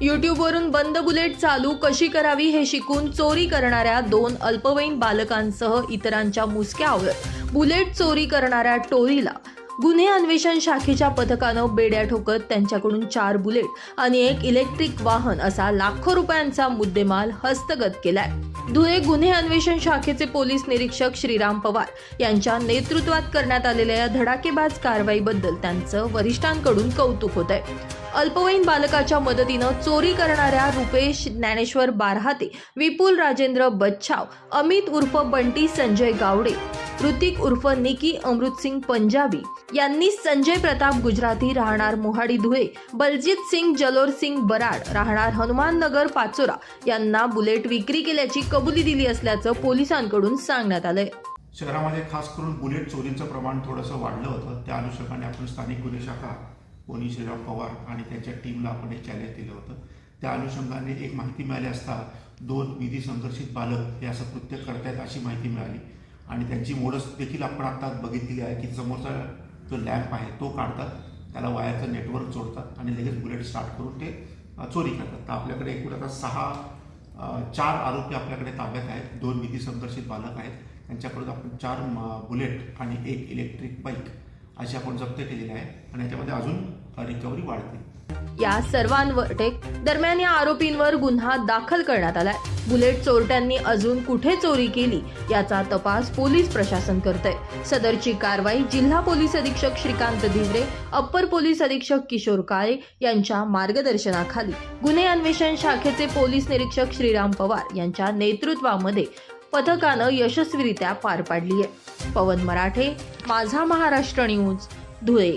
युट्यूबवरून बंद बुलेट चालू कशी करावी हे शिकून चोरी करणाऱ्या दोन अल्पवयीन बालकांसह इतरांच्या मुसक्यावर बुलेट चोरी करणाऱ्या टोरीला गुन्हे अन्वेषण शाखेच्या पथकानं बेड्या ठोकत त्यांच्याकडून चार बुलेट आणि एक इलेक्ट्रिक वाहन असा लाखो रुपयांचा मुद्देमाल हस्तगत केलाय. धुळे गुन्हे अन्वेषण शाखेचे पोलीस निरीक्षक श्रीराम पवार यांच्या नेतृत्वात करण्यात आलेल्या या धडाकेबाज कारवाईबद्दल त्यांचं वरिष्ठांकडून कौतुक होत आहे अल्पवयीन बालकाच्या मदतीनं चोरी करणाऱ्या रुपेश ज्ञानेश्वर बारहाते विपुल राजेंद्र बच्छाव अमित उर्फ बंटी संजय गावडे ऋतिक उर्फ निकी अमृतसिंग पंजाबी यांनी संजय प्रताप गुजराती राहणार मोहाडी धुळे बलजित सिंग जलोर सिंग बराड राहणार हनुमाननगर पाचोरा यांना बुलेट विक्री केल्याची कबुली दिली असल्याचं पोलिसांकडून सांगण्यात आलंय. शहरामध्ये खास करून बुलेट चोरीचं प्रमाण थोडंसं वाढलं होतं. त्या अनुषंगाने आपण स्थानिक गुन्हे शाखा कोणी श्रीराम पवार आणि त्यांच्या टीमला आपण एक चॅलेंज दिलं होतं. त्या अनुषंगाने एक माहिती मिळाली असता दोन विधी संघर्षित बालक हे असं कृत्य करतायत अशी माहिती मिळाली. आणि त्यांची मोडस देखील आपण आता बघितली आहे की समोरचा जो लॅम्प आहे तो काढतात त्याला वायरचं नेटवर्क जोडतात आणि लगेच बुलेट स्टार्ट करून ते चोरी करतात. तर आपल्याकडे एकूण आता सहा चार आरोपी आपल्याकडे ताब्यात आहेत. दोन विधी संघर्षित बालक आहेत. त्यांच्याकडून आपण चार बुलेट आणि एक इलेक्ट्रिक बाईक अशी आपण जप्त केलेली आहे आणि याच्यामध्ये अजून रिकव्हरी वाढते. या सर्वांवर टेक दरम्यान या आरोपींवर गुन्हा दाखल करण्यात आलाय. बुलेट चोरट्यांनी अजून कुठे चोरी केली याचा तपास पोलीस प्रशासन करतंय. सदरची कारवाई जिल्हा पोलीस अधीक्षक श्रीकांत धिवरे अप्पर पोलीस अधीक्षक किशोर काळे यांच्या मार्गदर्शनाखाली. गुन्हे अन्वेषण शाखेचे पोलीस निरीक्षक श्रीराम पवार यांच्या नेतृत्वामध्ये पथकानं यशस्वीरित्या पार पाडली आहे पवन मराठे माझा महाराष्ट्र न्यूज धुळे.